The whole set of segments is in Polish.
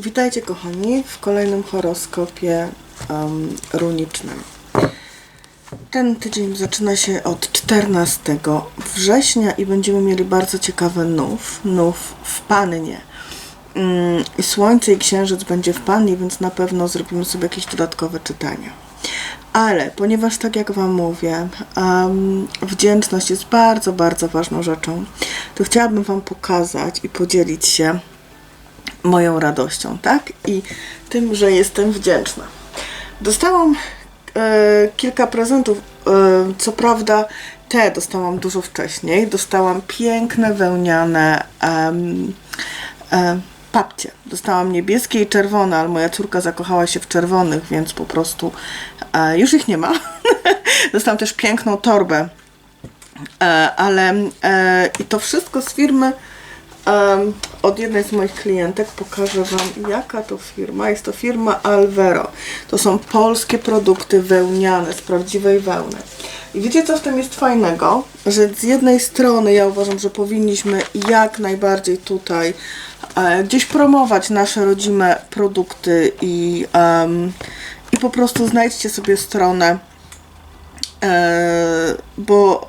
Witajcie kochani w kolejnym horoskopie um, runicznym. Ten tydzień zaczyna się od 14 września i będziemy mieli bardzo ciekawy nów, nów w Pannie. Mm, Słońce i Księżyc będzie w Pannie, więc na pewno zrobimy sobie jakieś dodatkowe czytania. Ale ponieważ tak jak Wam mówię, um, wdzięczność jest bardzo, bardzo ważną rzeczą, to chciałabym Wam pokazać i podzielić się moją radością, tak? I tym, że jestem wdzięczna. Dostałam e, kilka prezentów. E, co prawda, te dostałam dużo wcześniej. Dostałam piękne wełniane em, e, papcie. Dostałam niebieskie i czerwone, ale moja córka zakochała się w czerwonych, więc po prostu e, już ich nie ma. Dostałam też piękną torbę, e, ale e, i to wszystko z firmy Em, od jednej z moich klientek pokażę Wam, jaka to firma. Jest to firma Alvero. To są polskie produkty wełniane z prawdziwej wełny. I wiecie, co w tym jest fajnego? Że z jednej strony ja uważam, że powinniśmy jak najbardziej tutaj e, gdzieś promować nasze rodzime produkty i, em, i po prostu znajdźcie sobie stronę, e, bo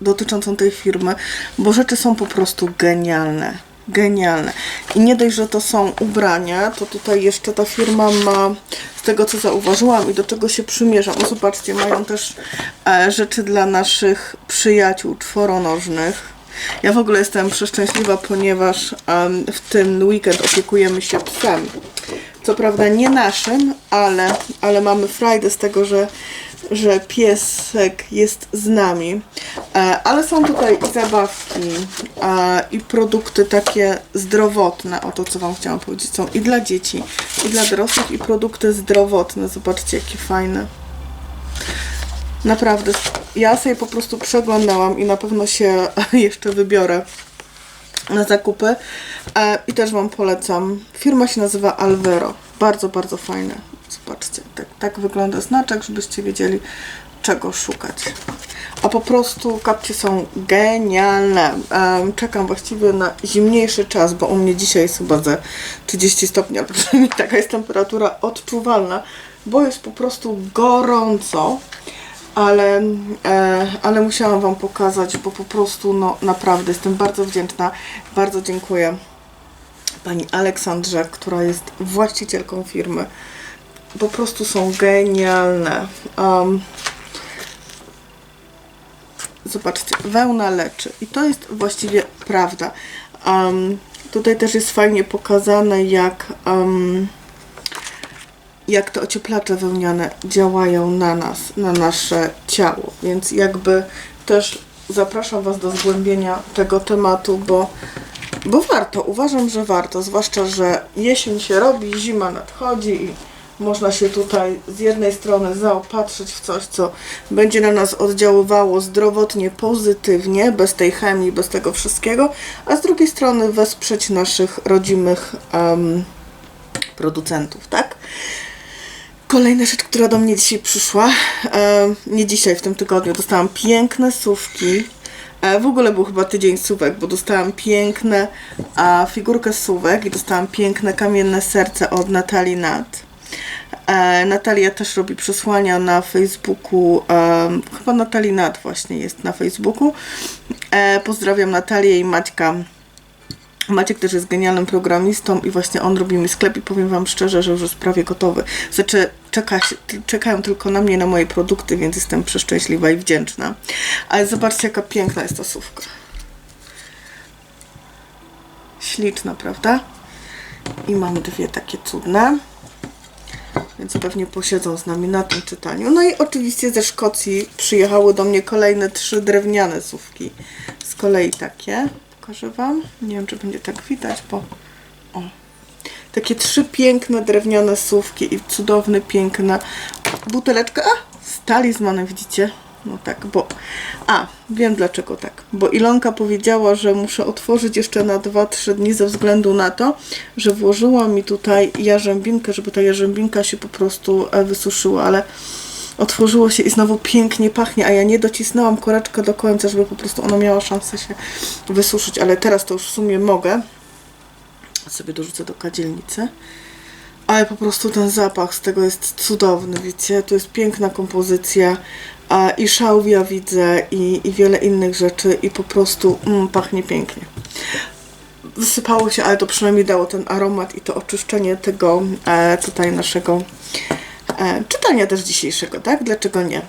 dotyczącą tej firmy, bo rzeczy są po prostu genialne. Genialne. I nie dość, że to są ubrania, to tutaj jeszcze ta firma ma, z tego co zauważyłam i do czego się przymierzam, no zobaczcie, mają też e, rzeczy dla naszych przyjaciół czworonożnych. Ja w ogóle jestem przeszczęśliwa, ponieważ em, w ten weekend opiekujemy się psem. Co prawda nie naszym, ale, ale mamy frajdę z tego, że że piesek jest z nami. E, ale są tutaj i zabawki, e, i produkty takie zdrowotne. O to, co Wam chciałam powiedzieć. Są i dla dzieci, i dla dorosłych, i produkty zdrowotne. Zobaczcie, jakie fajne. Naprawdę, ja sobie po prostu przeglądałam i na pewno się jeszcze wybiorę na zakupy. E, I też Wam polecam. Firma się nazywa Alvero. Bardzo, bardzo fajne. Zobaczcie, tak, wygląda znaczek, żebyście wiedzieli czego szukać. A po prostu kapcie są genialne. Czekam właściwie na zimniejszy czas, bo u mnie dzisiaj jest chyba ze 30 stopni, albo przynajmniej taka jest temperatura odczuwalna, bo jest po prostu gorąco. Ale, e, ale musiałam Wam pokazać, bo po prostu no naprawdę jestem bardzo wdzięczna. Bardzo dziękuję Pani Aleksandrze, która jest właścicielką firmy po prostu są genialne. Um, zobaczcie, wełna leczy. I to jest właściwie prawda. Um, tutaj też jest fajnie pokazane, jak, um, jak te ocieplacze wełniane działają na nas, na nasze ciało. Więc jakby też zapraszam Was do zgłębienia tego tematu, bo, bo warto, uważam, że warto. Zwłaszcza, że jesień się robi, zima nadchodzi i można się tutaj z jednej strony zaopatrzyć w coś, co będzie na nas oddziaływało zdrowotnie, pozytywnie, bez tej chemii, bez tego wszystkiego, a z drugiej strony wesprzeć naszych rodzimych um, producentów, tak? Kolejna rzecz, która do mnie dzisiaj przyszła, nie dzisiaj, w tym tygodniu, dostałam piękne sówki. E, w ogóle był chyba tydzień sówek, bo dostałam piękne a, figurkę sówek i dostałam piękne kamienne serce od Natalii Nat. E, Natalia też robi przesłania na Facebooku. Chyba Natalii Nat właśnie jest na Facebooku. E, pozdrawiam Natalię i Maćka. Maciek też jest genialnym programistą i właśnie on robi mi sklep i powiem Wam szczerze, że już jest prawie gotowy. Znaczy czeka, czekają tylko na mnie, na moje produkty, więc jestem przeszczęśliwa i wdzięczna. Ale zobaczcie jaka piękna jest ta słówka. Śliczna, prawda? I mam dwie takie cudne więc pewnie posiedzą z nami na tym czytaniu. No i oczywiście ze Szkocji przyjechały do mnie kolejne trzy drewniane słówki. Z kolei takie. Pokażę Wam. Nie wiem, czy będzie tak widać, bo... O. Takie trzy piękne drewniane słówki i cudowne, piękne buteleczka. A, z widzicie? No tak, bo... A, wiem dlaczego tak. Bo Ilonka powiedziała, że muszę otworzyć jeszcze na 2-3 dni ze względu na to, że włożyła mi tutaj jarzębinkę, żeby ta jarzębinka się po prostu e, wysuszyła, ale otworzyło się i znowu pięknie pachnie, a ja nie docisnęłam koreczkę do końca, żeby po prostu ona miała szansę się wysuszyć, ale teraz to już w sumie mogę. sobie dorzucę do kadzielnicy. Ale po prostu ten zapach z tego jest cudowny, wiecie, to jest piękna kompozycja a, i szałwia widzę i, i wiele innych rzeczy i po prostu mm, pachnie pięknie. Wysypało się, ale to przynajmniej dało ten aromat i to oczyszczenie tego e, tutaj naszego e, czytania też dzisiejszego, tak? Dlaczego nie?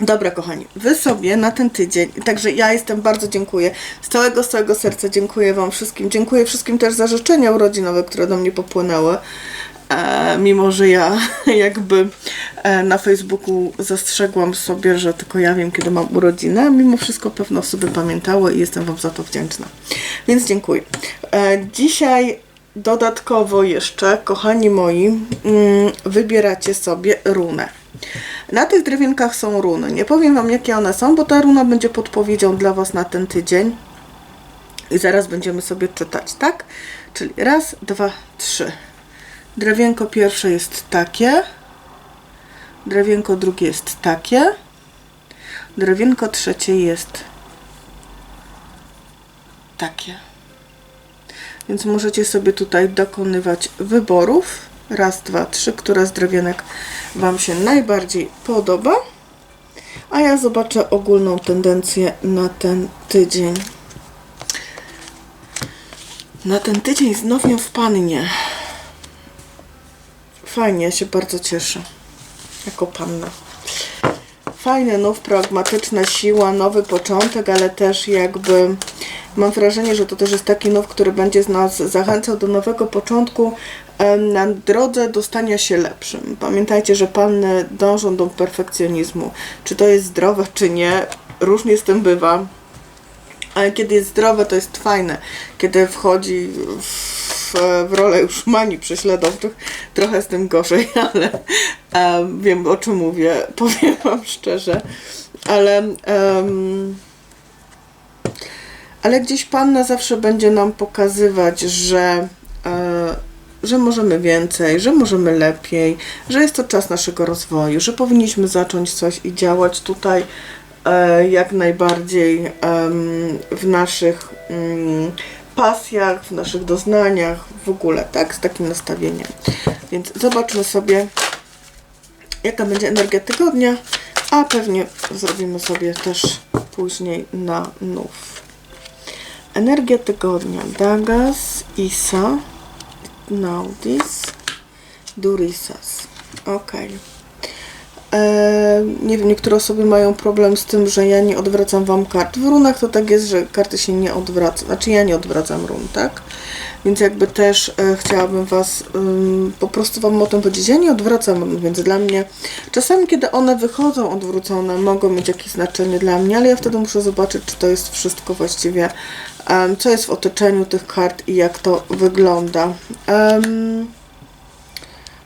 Dobra, kochani, wy sobie na ten tydzień, także ja jestem bardzo dziękuję, z całego, z całego serca dziękuję Wam wszystkim. Dziękuję wszystkim też za życzenia urodzinowe, które do mnie popłynęły. E, mimo, że ja jakby e, na Facebooku zastrzegłam sobie, że tylko ja wiem, kiedy mam urodziny, mimo wszystko pewne osoby pamiętały i jestem Wam za to wdzięczna. Więc dziękuję. E, dzisiaj dodatkowo jeszcze, kochani moi, mm, wybieracie sobie runę. Na tych drewienkach są runy. Nie powiem Wam, jakie one są, bo ta runa będzie podpowiedzią dla Was na ten tydzień. I zaraz będziemy sobie czytać, tak? Czyli raz, dwa, trzy. Drewienko pierwsze jest takie. Drewienko drugie jest takie. Drewienko trzecie jest takie. Więc możecie sobie tutaj dokonywać wyborów. Raz, dwa, trzy, która z drewienek Wam się najbardziej podoba. A ja zobaczę ogólną tendencję na ten tydzień. Na ten tydzień znów w pannie. Fajnie, ja się bardzo cieszę. Jako panna. Fajny nów, pragmatyczna siła, nowy początek, ale też jakby mam wrażenie, że to też jest taki nów, który będzie z nas zachęcał do nowego początku na drodze do stania się lepszym. Pamiętajcie, że panny dążą do perfekcjonizmu. Czy to jest zdrowe, czy nie, różnie z tym bywa. Ale kiedy jest zdrowe, to jest fajne. Kiedy wchodzi w, w rolę już mani prześladowczych, trochę z tym gorzej, ale em, wiem o czym mówię, powiem Wam szczerze. Ale, em, ale gdzieś Panna zawsze będzie nam pokazywać, że, że możemy więcej, że możemy lepiej, że jest to czas naszego rozwoju, że powinniśmy zacząć coś i działać tutaj e, jak najbardziej em, w naszych mm, pasjach, w naszych doznaniach, w ogóle, tak, z takim nastawieniem. Więc zobaczmy sobie, jaka będzie energia tygodnia, a pewnie zrobimy sobie też później na nów. Energia tygodnia. Dagas, Isa, Naudis, Durisas. Ok. Eee, nie wiem, niektóre osoby mają problem z tym, że ja nie odwracam Wam kart. W runach to tak jest, że karty się nie odwraca. Znaczy ja nie odwracam run, tak? Więc jakby też e, chciałabym Was ym, po prostu Wam o tym powiedzieć. Ja nie odwracam więc dla mnie czasami, kiedy one wychodzą odwrócone, mogą mieć jakieś znaczenie dla mnie, ale ja wtedy muszę zobaczyć, czy to jest wszystko właściwie, co jest w otoczeniu tych kart i jak to wygląda.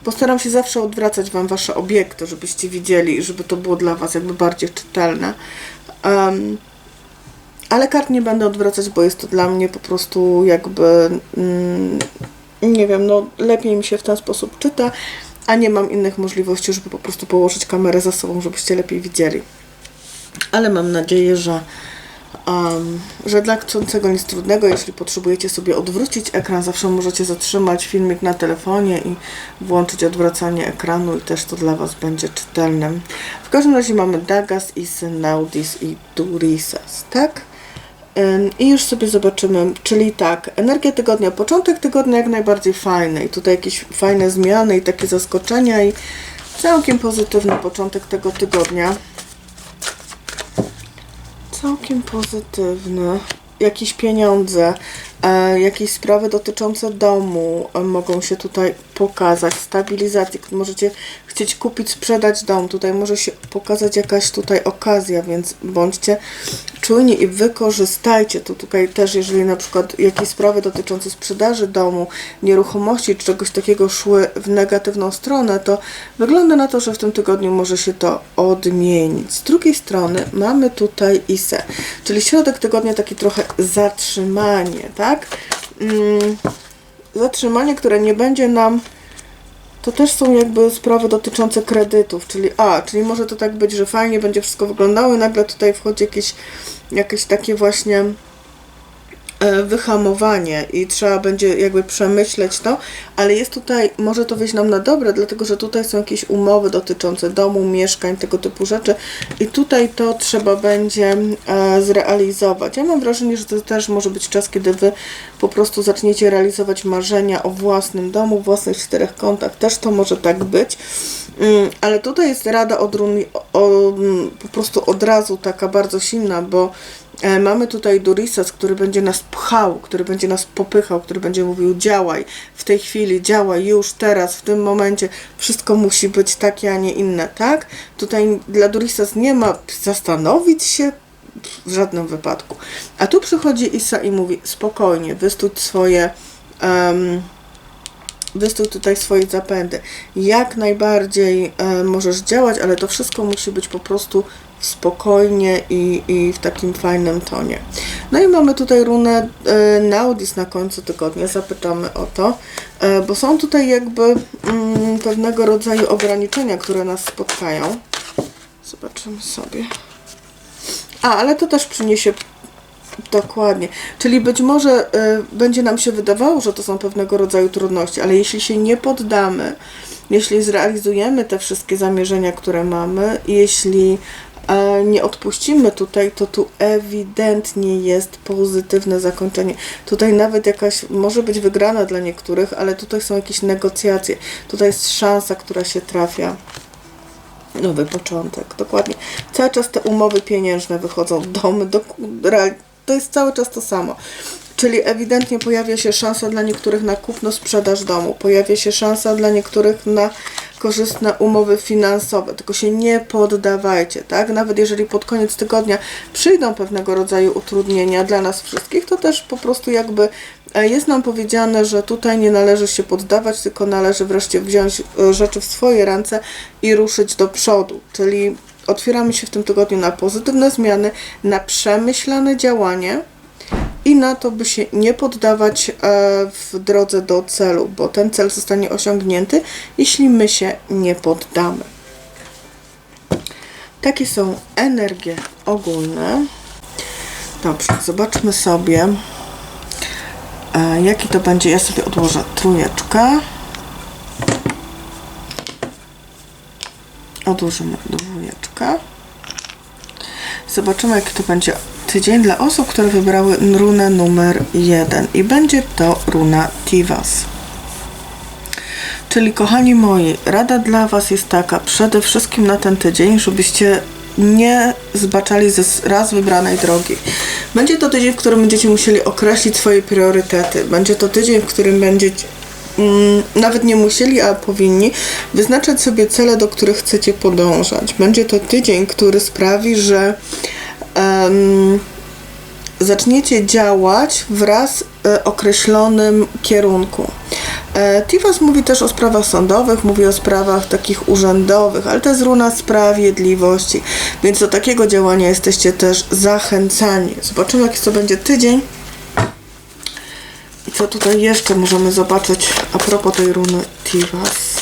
Postaram się zawsze odwracać Wam Wasze obiekty, żebyście widzieli, żeby to było dla Was jakby bardziej czytelne. Ale kart nie będę odwracać, bo jest to dla mnie po prostu jakby, mm, nie wiem, no lepiej mi się w ten sposób czyta, a nie mam innych możliwości, żeby po prostu położyć kamerę za sobą, żebyście lepiej widzieli. Ale mam nadzieję, że um, że dla chcącego nic trudnego, jeśli potrzebujecie sobie odwrócić ekran, zawsze możecie zatrzymać filmik na telefonie i włączyć odwracanie ekranu i też to dla Was będzie czytelne. W każdym razie mamy Dagas, Isy, Naudis i Durisas, tak? I już sobie zobaczymy, czyli tak, energia tygodnia, początek tygodnia jak najbardziej fajny i tutaj jakieś fajne zmiany i takie zaskoczenia i całkiem pozytywny początek tego tygodnia całkiem pozytywne. Jakieś pieniądze, e, jakieś sprawy dotyczące domu e, mogą się tutaj pokazać. Stabilizacji. Możecie chcieć kupić, sprzedać dom. Tutaj może się pokazać jakaś tutaj okazja, więc bądźcie czujni i wykorzystajcie to tutaj też, jeżeli na przykład jakieś sprawy dotyczące sprzedaży domu, nieruchomości czy czegoś takiego szły w negatywną stronę, to wygląda na to, że w tym tygodniu może się to odmienić. Z drugiej strony mamy tutaj ISE, czyli środek tygodnia taki trochę zatrzymanie, tak? Mm, zatrzymanie, które nie będzie nam to też są jakby sprawy dotyczące kredytów, czyli a, czyli może to tak być, że fajnie będzie wszystko wyglądało i nagle tutaj wchodzi jakieś, jakieś takie właśnie wyhamowanie i trzeba będzie jakby przemyśleć to, ale jest tutaj, może to wyjść nam na dobre, dlatego że tutaj są jakieś umowy dotyczące domu, mieszkań, tego typu rzeczy i tutaj to trzeba będzie e, zrealizować. Ja mam wrażenie, że to też może być czas, kiedy Wy po prostu zaczniecie realizować marzenia o własnym domu, własnych czterech kątach, też to może tak być. Mm, Ale tutaj jest rada od o, mm, po prostu od razu taka bardzo silna, bo e, mamy tutaj Durisas, który będzie nas pchał, który będzie nas popychał, który będzie mówił działaj w tej chwili, działaj już, teraz, w tym momencie, wszystko musi być takie, a nie inne, tak? Tutaj dla Durisas nie ma zastanowić się w żadnym wypadku. A tu przychodzi Isa i mówi spokojnie, wystój swoje wystój tutaj swoje zapędy. Jak najbardziej e, możesz działać, ale to wszystko musi być po prostu spokojnie i, i w takim fajnym tonie. No i mamy tutaj runę e, na końcu tygodnia, zapytamy o to, e, bo są tutaj jakby mm, pewnego rodzaju ograniczenia, które nas spotkają. Zobaczymy sobie. A, ale to też przyniesie Dokładnie. Czyli być może y, będzie nam się wydawało, że to są pewnego rodzaju trudności, ale jeśli się nie poddamy, jeśli zrealizujemy te wszystkie zamierzenia, które mamy, jeśli nie odpuścimy tutaj, to tu ewidentnie jest pozytywne zakończenie. Tutaj nawet jakaś może być wygrana dla niektórych, ale tutaj są jakieś negocjacje. Tutaj jest szansa, która się trafia. Nowy początek, dokładnie. Cały czas te umowy pieniężne wychodzą, domy, do, to jest cały czas to samo. Czyli ewidentnie pojawia się szansa dla niektórych na kupno sprzedaż domu, pojawia się szansa dla niektórych na korzystne umowy finansowe, tylko się nie poddawajcie, tak? Nawet jeżeli pod koniec tygodnia przyjdą pewnego rodzaju utrudnienia dla nas wszystkich, to też po prostu jakby e, jest nam powiedziane, że tutaj nie należy się poddawać, tylko należy wreszcie wziąć e, rzeczy w swoje ręce i ruszyć do przodu. Czyli otwieramy się w tym tygodniu na pozytywne zmiany, na przemyślane działanie i na to, by się nie poddawać e, w drodze do celu, bo ten cel zostanie osiągnięty, jeśli my się nie poddamy. Takie są energie ogólne. Dobrze, zobaczmy sobie, e, jaki to będzie. Ja sobie odłożę trójeczkę. Odłożymy dwójeczkę. Zobaczymy, jaki to będzie tydzień dla osób, które wybrały runę numer jeden. I będzie to runa Tivas. Czyli kochani moi, rada dla Was jest taka, przede wszystkim na ten tydzień, żebyście nie zbaczali ze raz wybranej drogi. Będzie to tydzień, w którym będziecie musieli określić swoje priorytety. Będzie to tydzień, w którym będziecie mm, nawet nie musieli, a powinni wyznaczać sobie cele, do których chcecie podążać. Będzie to tydzień, który sprawi, że em, zaczniecie działać wraz e, określonym kierunku. E, Tivas mówi też o sprawach sądowych, mówi o sprawach takich urzędowych, ale to jest runa sprawiedliwości, więc do takiego działania jesteście też zachęcani. Zobaczymy, jaki to będzie tydzień. I co tutaj jeszcze możemy zobaczyć a propos tej runy Tivas?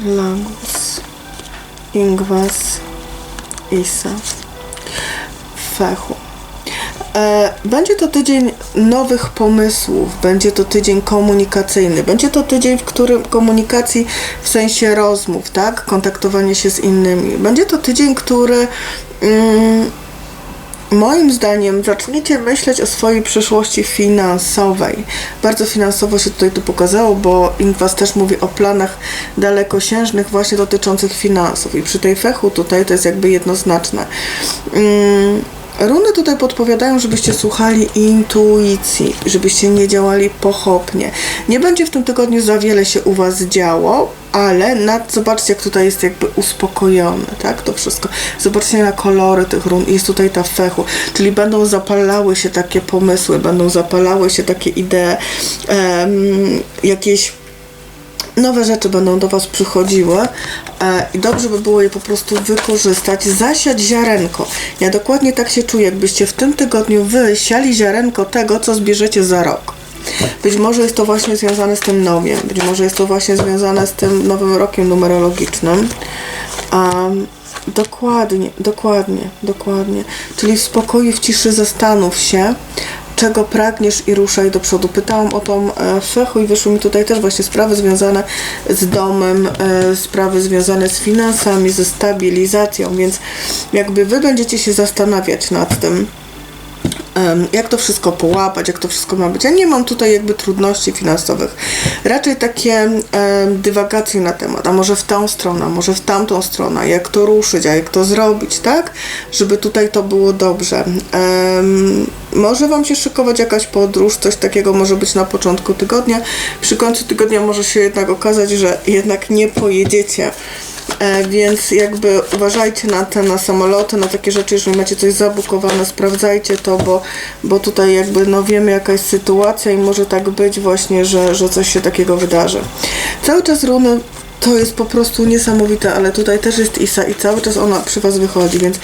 Lagus, Ingwas, Isa, Fechu. E, Będzie to tydzień nowych pomysłów, będzie to tydzień komunikacyjny, będzie to tydzień, w którym komunikacji w sensie rozmów, tak, kontaktowanie się z innymi. Będzie to tydzień, który mm, moim zdaniem zaczniecie myśleć o swojej przyszłości finansowej. Bardzo finansowo się tutaj to pokazało, bo Ingwas też mówi o planach dalekosiężnych właśnie dotyczących finansów i przy tej fechu tutaj to jest jakby jednoznaczne. Mm, Runy tutaj podpowiadają, żebyście słuchali intuicji, żebyście nie działali pochopnie. Nie będzie w tym tygodniu za wiele się u Was działo, ale nad, zobaczcie, jak tutaj jest jakby uspokojone, tak, to wszystko. Zobaczcie na kolory tych run, jest tutaj ta fechu, czyli będą zapalały się takie pomysły, będą zapalały się takie idee, em, jakieś nowe rzeczy będą do Was przychodziły e, i dobrze by było je po prostu wykorzystać, zasiać ziarenko. Ja dokładnie tak się czuję, jakbyście w tym tygodniu Wy siali ziarenko tego, co zbierzecie za rok. Być może jest to właśnie związane z tym nowiem, być może jest to właśnie związane z tym nowym rokiem numerologicznym. Um, Dokładnie, dokładnie, dokładnie. Czyli w spokoju, w ciszy zastanów się, czego pragniesz i ruszaj do przodu. Pytałam o tą e, fechu i wyszły mi tutaj też właśnie sprawy związane z domem, e, sprawy związane z finansami, ze stabilizacją, więc jakby wy będziecie się zastanawiać nad tym, jak to wszystko połapać, jak to wszystko ma być. Ja nie mam tutaj jakby trudności finansowych. Raczej takie dywagacje na temat, a może w tą stronę, a może w tamtą stronę, jak to ruszyć, a jak to zrobić, tak? Żeby tutaj to było dobrze. Może Wam się szykować jakaś podróż, coś takiego może być na początku tygodnia. Przy końcu tygodnia może się jednak okazać, że jednak nie pojedziecie. E, więc jakby uważajcie na te, na samoloty, na takie rzeczy, jeżeli macie coś zabukowane, sprawdzajcie to, bo, bo tutaj jakby no wiemy jaka jest sytuacja i może tak być właśnie, że, że coś się takiego wydarzy. Cały czas runy to jest po prostu niesamowite, ale tutaj też jest Isa i cały czas ona przy Was wychodzi, więc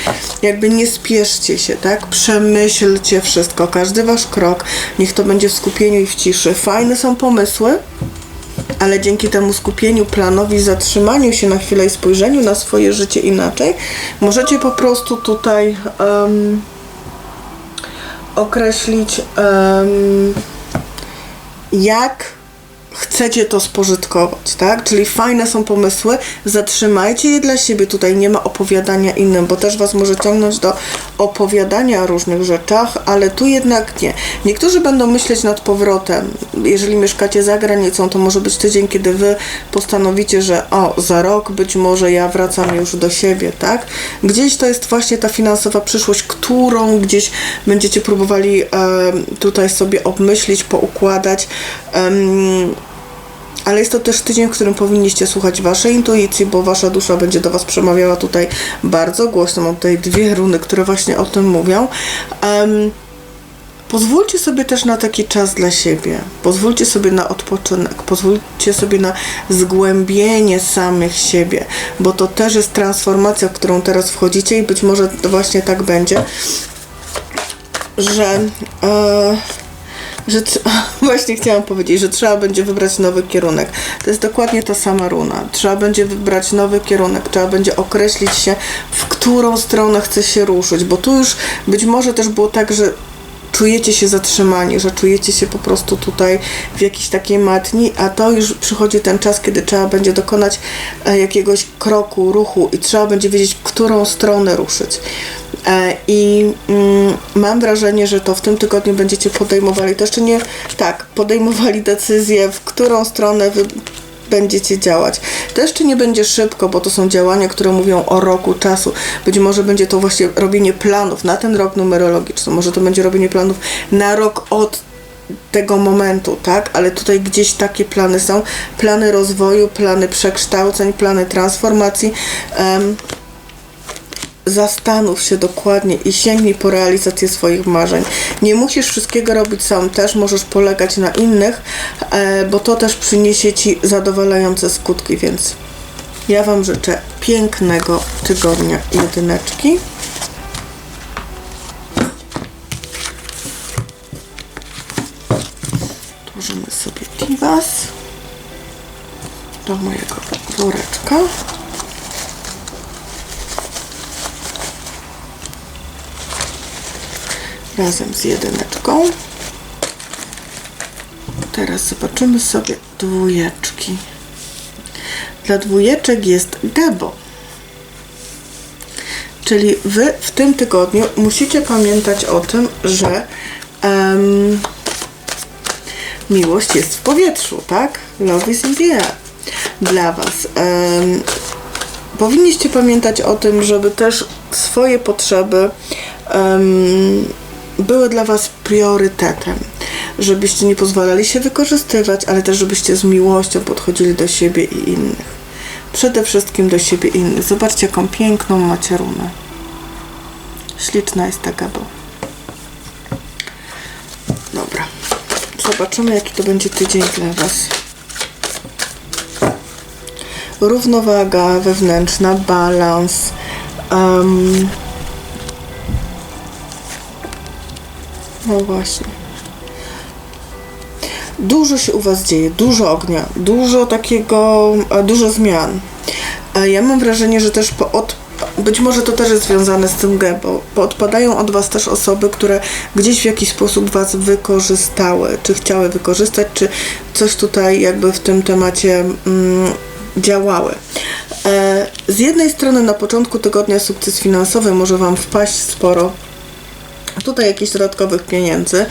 jakby nie spieszcie się, tak? Przemyślcie wszystko, każdy Wasz krok, niech to będzie w skupieniu i w ciszy. Fajne są pomysły, ale dzięki temu skupieniu, planowi, zatrzymaniu się na chwilę i spojrzeniu na swoje życie inaczej, możecie po prostu tutaj em, określić, em, jak chcecie to spożytkować, tak? Czyli fajne są pomysły, zatrzymajcie je dla siebie. Tutaj nie ma opowiadania innym, bo też Was może ciągnąć do opowiadania o różnych rzeczach, ale tu jednak nie. Niektórzy będą myśleć nad powrotem. Jeżeli mieszkacie za granicą, to może być tydzień, kiedy Wy postanowicie, że o, za rok być może ja wracam już do siebie, tak? Gdzieś to jest właśnie ta finansowa przyszłość, którą gdzieś będziecie próbowali tutaj sobie obmyślić, poukładać. Em, ale jest to też tydzień, w którym powinniście słuchać waszej intuicji, bo wasza dusza będzie do was przemawiała tutaj bardzo głośno. Mam tutaj dwie runy, które właśnie o tym mówią. Em, Pozwólcie sobie też na taki czas dla siebie. Pozwólcie sobie na odpoczynek. Pozwólcie sobie na zgłębienie samych siebie, bo to też jest transformacja, w którą teraz wchodzicie i być może właśnie tak będzie, że. E, że właśnie chciałam powiedzieć, że trzeba będzie wybrać nowy kierunek. To jest dokładnie ta sama runa. Trzeba będzie wybrać nowy kierunek, trzeba będzie określić się, w którą stronę chce się ruszyć, bo tu już być może też było tak, że czujecie się zatrzymani, że czujecie się po prostu tutaj w jakiejś takiej matni, a to już przychodzi ten czas, kiedy trzeba będzie dokonać e, jakiegoś kroku, ruchu i trzeba będzie wiedzieć, w którą stronę ruszyć. E, I mm, mam wrażenie, że to w tym tygodniu będziecie podejmowali, to jeszcze nie tak, podejmowali decyzję, w którą stronę wy będziecie działać. To jeszcze nie będzie szybko, bo to są działania, które mówią o roku czasu. Być może będzie to właśnie robienie planów na ten rok numerologiczny, może to będzie robienie planów na rok od tego momentu, tak? Ale tutaj gdzieś takie plany są. Plany rozwoju, plany przekształceń, plany transformacji. Em, zastanów się dokładnie i sięgnij po realizację swoich marzeń. Nie musisz wszystkiego robić sam, też możesz polegać na innych, e, bo to też przyniesie Ci zadowalające skutki, więc ja Wam życzę pięknego tygodnia jedyneczki. Tworzymy sobie Tivas do mojego woreczka. Razem z jedyneczką. Teraz zobaczymy sobie dwójeczki. Dla dwójeczek jest Gabo. Czyli wy w tym tygodniu musicie pamiętać o tym, że em, miłość jest w powietrzu, tak? Love is in the air. Dla Was. Em, powinniście pamiętać o tym, żeby też swoje potrzeby em, były dla Was priorytetem. Żebyście nie pozwalali się wykorzystywać, ale też żebyście z miłością podchodzili do siebie i innych. Przede wszystkim do siebie i innych. Zobaczcie, jaką piękną macie runę. Śliczna jest ta gaba. Dobra. Zobaczymy, jaki to będzie tydzień dla Was. Równowaga wewnętrzna, balans. em, No właśnie. Dużo się u Was dzieje, dużo ognia, dużo takiego, dużo zmian. Ja mam wrażenie, że też po, od, być może to też jest związane z tym gębą, bo odpadają od Was też osoby, które gdzieś w jakiś sposób Was wykorzystały, czy chciały wykorzystać, czy coś tutaj jakby w tym temacie mm, działały. E, z jednej strony na początku tygodnia sukces finansowy może Wam wpaść sporo tutaj jakichś dodatkowych pieniędzy.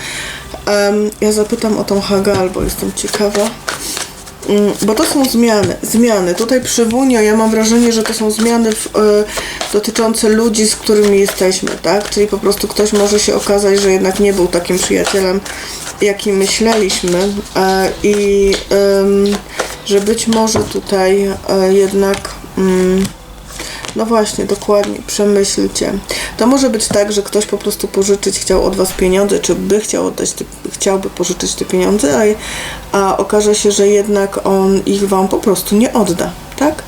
Em, ja zapytam o tą Hagal, bo jestem ciekawa. Mm, Bo to są zmiany, zmiany. Tutaj przy Wunio ja mam wrażenie, że to są zmiany w, e, dotyczące ludzi, z którymi jesteśmy, tak? Czyli po prostu ktoś może się okazać, że jednak nie był takim przyjacielem, jakim myśleliśmy e, i em, że być może tutaj e, jednak mm, no właśnie, dokładnie, przemyślcie. To może być tak, że ktoś po prostu pożyczyć chciał od Was pieniądze, czy by chciał oddać, te, chciałby pożyczyć te pieniądze, a, a okaże się, że jednak on ich Wam po prostu nie odda, tak?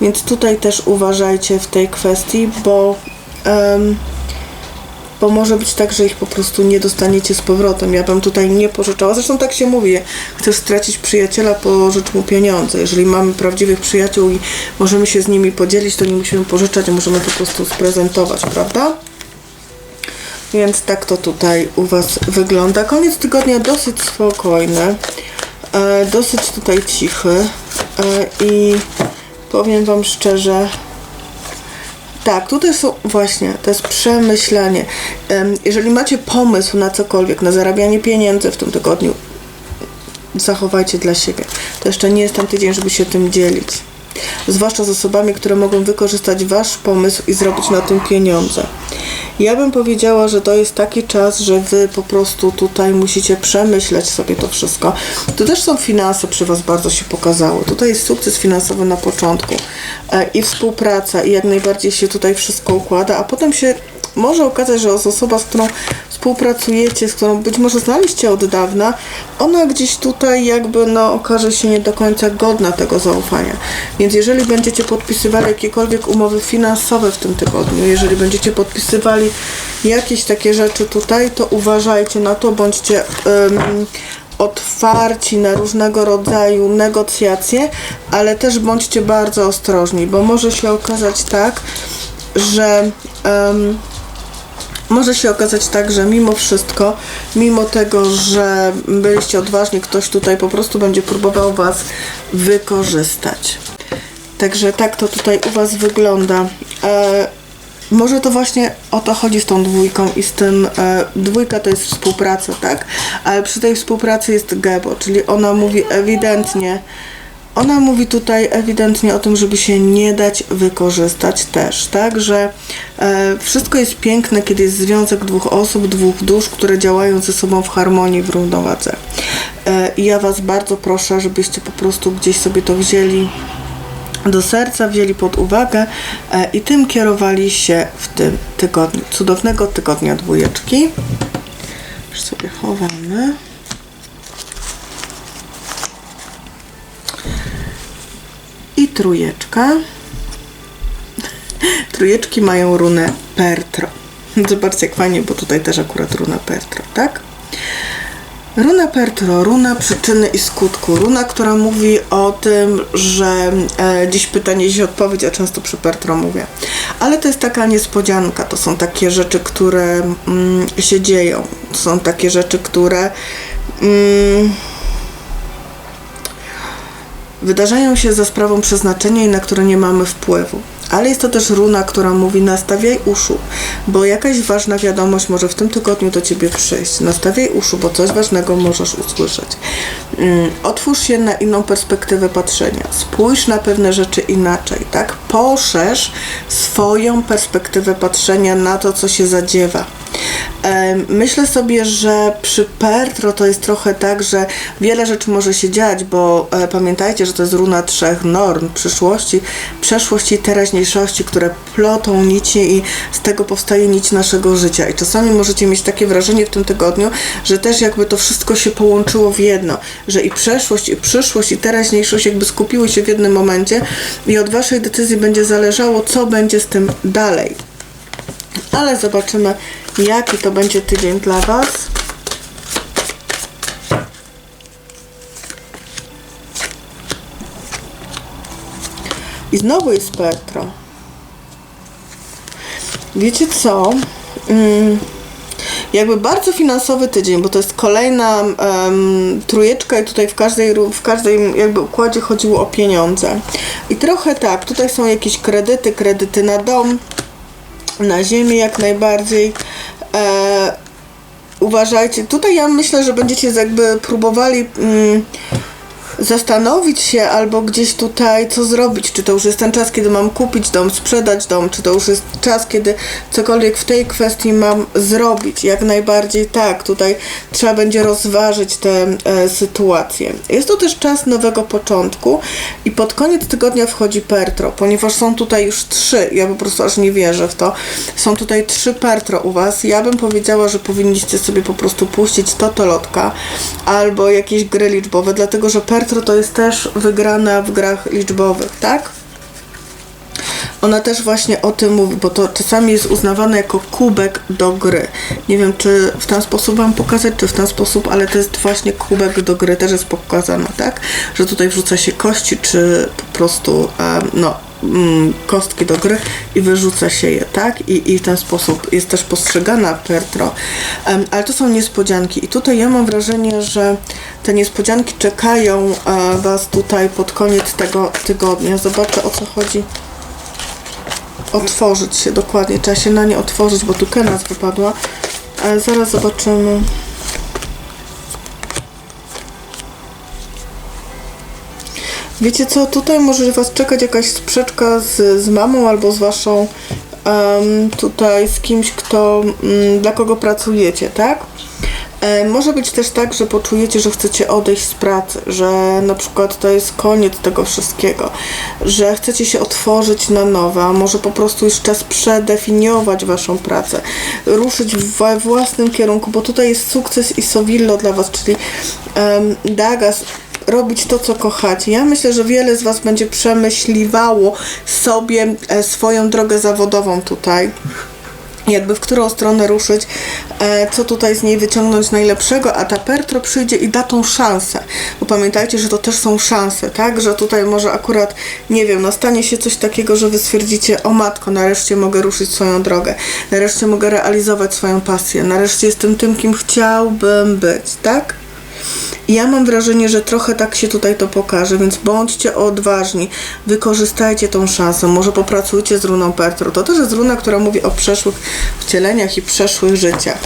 Więc tutaj też uważajcie w tej kwestii, bo, em, bo może być tak, że ich po prostu nie dostaniecie z powrotem. Ja bym tutaj nie pożyczała. Zresztą tak się mówi, chcesz stracić przyjaciela, pożycz mu pieniądze. Jeżeli mamy prawdziwych przyjaciół i możemy się z nimi podzielić, to nie musimy pożyczać, możemy po prostu sprezentować, prawda? Więc tak to tutaj u Was wygląda. Koniec tygodnia dosyć spokojny, e, dosyć tutaj cichy e, i powiem Wam szczerze, tak, tutaj są właśnie, to jest przemyślenie. Em, Jeżeli macie pomysł na cokolwiek, na zarabianie pieniędzy w tym tygodniu, zachowajcie dla siebie. To jeszcze nie jest ten tydzień, żeby się tym dzielić. Zwłaszcza z osobami, które mogą wykorzystać Wasz pomysł i zrobić na tym pieniądze. Ja bym powiedziała, że to jest taki czas, że Wy po prostu tutaj musicie przemyśleć sobie to wszystko. Tu też są finanse przy Was bardzo się pokazały. Tutaj jest sukces finansowy na początku e, i współpraca i jak najbardziej się tutaj wszystko układa, a potem się może okazać, że osoba, z którą współpracujecie, z którą być może znaliście od dawna, ona gdzieś tutaj jakby no okaże się nie do końca godna tego zaufania. Więc jeżeli będziecie podpisywali jakiekolwiek umowy finansowe w tym tygodniu, jeżeli będziecie podpisywali jakieś takie rzeczy tutaj, to uważajcie na to, bądźcie otwarci na różnego rodzaju negocjacje, ale też bądźcie bardzo ostrożni, bo może się okazać tak, że em, może się okazać tak, że mimo wszystko, mimo tego, że byliście odważni, ktoś tutaj po prostu będzie próbował Was wykorzystać. Także tak to tutaj u Was wygląda. E, może to właśnie o to chodzi z tą dwójką i z tym. E, dwójka to jest współpraca, tak? Ale przy tej współpracy jest Gebo, czyli ona mówi ewidentnie, ona mówi tutaj ewidentnie o tym, żeby się nie dać wykorzystać też, tak? Że e, wszystko jest piękne, kiedy jest związek dwóch osób, dwóch dusz, które działają ze sobą w harmonii, w równowadze. E, I ja Was bardzo proszę, żebyście po prostu gdzieś sobie to wzięli do serca, wzięli pod uwagę e, i tym kierowali się w tym tygodniu. Cudownego tygodnia dwójeczki. Już sobie chowamy. I trójeczka. Trójeczki mają runę Pertro. Zobaczcie jak fajnie, bo tutaj też akurat runa Pertro, tak? Runa Pertro, runa przyczyny i skutku. Runa, która mówi o tym, że e, dziś pytanie, dziś odpowiedź, a często przy Pertro mówię. Ale to jest taka niespodzianka. To są takie rzeczy, które mm, się dzieją. To są takie rzeczy, które mm, wydarzają się za sprawą przeznaczenia i na które nie mamy wpływu. Ale jest to też runa, która mówi nastawiaj uszu, bo jakaś ważna wiadomość może w tym tygodniu do Ciebie przyjść. Nastawiaj uszu, bo coś ważnego możesz usłyszeć. Mm, Otwórz się na inną perspektywę patrzenia. Spójrz na pewne rzeczy inaczej, tak? Poszerz swoją perspektywę patrzenia na to, co się zadziewa. Myślę sobie, że przy Pertro to jest trochę tak, że wiele rzeczy może się dziać, bo e, pamiętajcie, że to jest runa trzech norm przyszłości, przeszłości i teraźniejszości, które plotą nici i z tego powstaje nić naszego życia. I czasami możecie mieć takie wrażenie w tym tygodniu, że też jakby to wszystko się połączyło w jedno, że i przeszłość, i przyszłość, i teraźniejszość jakby skupiły się w jednym momencie i od Waszej decyzji będzie zależało, co będzie z tym dalej ale zobaczymy, jaki to będzie tydzień dla Was. I znowu jest Petro. Wiecie co? Mm, jakby bardzo finansowy tydzień, bo to jest kolejna em, trójeczka i tutaj w każdej, w każdej jakby układzie chodziło o pieniądze. I trochę tak, tutaj są jakieś kredyty, kredyty na dom, na ziemię jak najbardziej. E, uważajcie, tutaj ja myślę, że będziecie jakby próbowali mm, zastanowić się albo gdzieś tutaj co zrobić, czy to już jest ten czas, kiedy mam kupić dom, sprzedać dom, czy to już jest czas, kiedy cokolwiek w tej kwestii mam zrobić. Jak najbardziej tak, tutaj trzeba będzie rozważyć te e, sytuacje. Jest to też czas nowego początku i pod koniec tygodnia wchodzi Pertro, ponieważ są tutaj już trzy, ja po prostu aż nie wierzę w to, są tutaj trzy Pertro u Was. Ja bym powiedziała, że powinniście sobie po prostu puścić totolotka albo jakieś gry liczbowe, dlatego że Pertro to jest też wygrana w grach liczbowych, tak? Ona też właśnie o tym mówi, bo to czasami jest uznawane jako kubek do gry. Nie wiem, czy w ten sposób Wam pokazać, czy w ten sposób, ale to jest właśnie kubek do gry, też jest pokazane, tak? Że tutaj wrzuca się kości, czy po prostu, no, kostki do gry i wyrzuca się je, tak? I, I w ten sposób jest też postrzegana Pertro. Ale to są niespodzianki. I tutaj ja mam wrażenie, że te niespodzianki czekają e, Was tutaj pod koniec tego tygodnia. Zobaczę o co chodzi otworzyć się dokładnie. Trzeba się na nie otworzyć, bo tu kenas wypadła. Ale zaraz zobaczymy. Wiecie co, tutaj może Was czekać jakaś sprzeczka z, z mamą albo z Waszą em, tutaj z kimś, kto, mm, dla kogo pracujecie, tak? E, może być też tak, że poczujecie, że chcecie odejść z pracy, że na przykład to jest koniec tego wszystkiego, że chcecie się otworzyć na nowe, a może po prostu już czas przedefiniować waszą pracę, ruszyć we własnym kierunku, bo tutaj jest sukces i sowillo dla was, czyli um, Dagas robić to, co kochacie. Ja myślę, że wiele z Was będzie przemyśliwało sobie e, swoją drogę zawodową tutaj jakby w którą stronę ruszyć, e, co tutaj z niej wyciągnąć najlepszego, a ta Pertro przyjdzie i da tą szansę. Bo pamiętajcie, że to też są szanse, tak? Że tutaj może akurat, nie wiem, no stanie się coś takiego, że wy stwierdzicie, o matko, nareszcie mogę ruszyć swoją drogę, nareszcie mogę realizować swoją pasję, nareszcie jestem tym, kim chciałbym być, tak? Ja mam wrażenie, że trochę tak się tutaj to pokaże, więc bądźcie odważni, wykorzystajcie tą szansę, może popracujcie z runą Pertro. To też jest runa, która mówi o przeszłych wcieleniach i przeszłych życiach.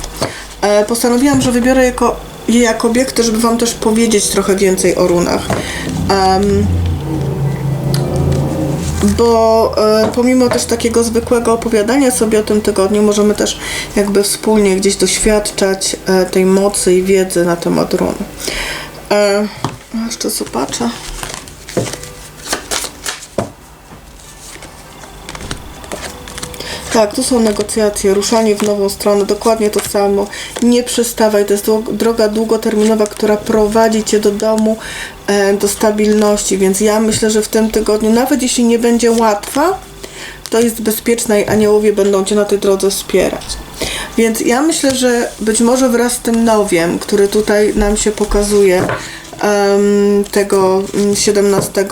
E, postanowiłam, że wybiorę jako, je jako obiekty, żeby Wam też powiedzieć trochę więcej o runach. Em, bo e, pomimo też takiego zwykłego opowiadania sobie o tym tygodniu, możemy też jakby wspólnie gdzieś doświadczać e, tej mocy i wiedzy na temat run. E, jeszcze zobaczę. Tak, tu są negocjacje, ruszanie w nową stronę, dokładnie to samo. Nie przestawaj, to jest droga długoterminowa, która prowadzi Cię do domu, e, do stabilności, więc ja myślę, że w tym tygodniu, nawet jeśli nie będzie łatwa, to jest bezpieczna i aniołowie będą Cię na tej drodze wspierać. Więc ja myślę, że być może wraz z tym nowiem, który tutaj nam się pokazuje, tego mm, 17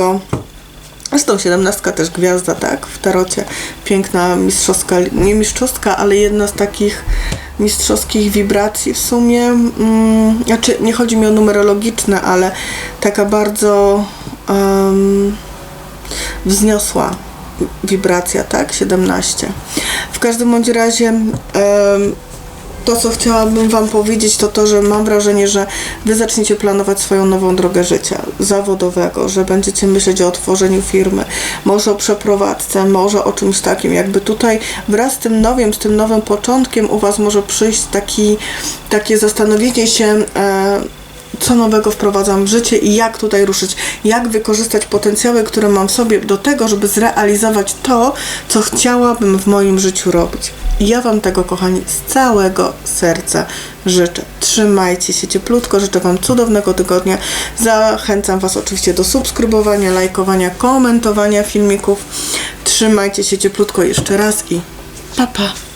Zresztą siedemnastka też gwiazda, tak? W tarocie. Piękna mistrzowska, nie mistrzowska, ale jedna z takich mistrzowskich wibracji w sumie. Mm, znaczy, nie chodzi mi o numerologiczne, ale taka bardzo um, wzniosła wibracja, tak? 17. W każdym bądź razie em, to, co chciałabym Wam powiedzieć, to to, że mam wrażenie, że Wy zaczniecie planować swoją nową drogę życia zawodowego, że będziecie myśleć o otworzeniu firmy, może o przeprowadzce, może o czymś takim. Jakby tutaj wraz z tym nowym, z tym nowym początkiem u Was może przyjść taki, takie zastanowienie się, e, co nowego wprowadzam w życie i jak tutaj ruszyć, jak wykorzystać potencjały, które mam w sobie do tego, żeby zrealizować to, co chciałabym w moim życiu robić. I ja Wam tego, kochani, z całego serca życzę. Trzymajcie się cieplutko, życzę Wam cudownego tygodnia. Zachęcam Was oczywiście do subskrybowania, lajkowania, komentowania filmików. Trzymajcie się cieplutko jeszcze raz i pa pa!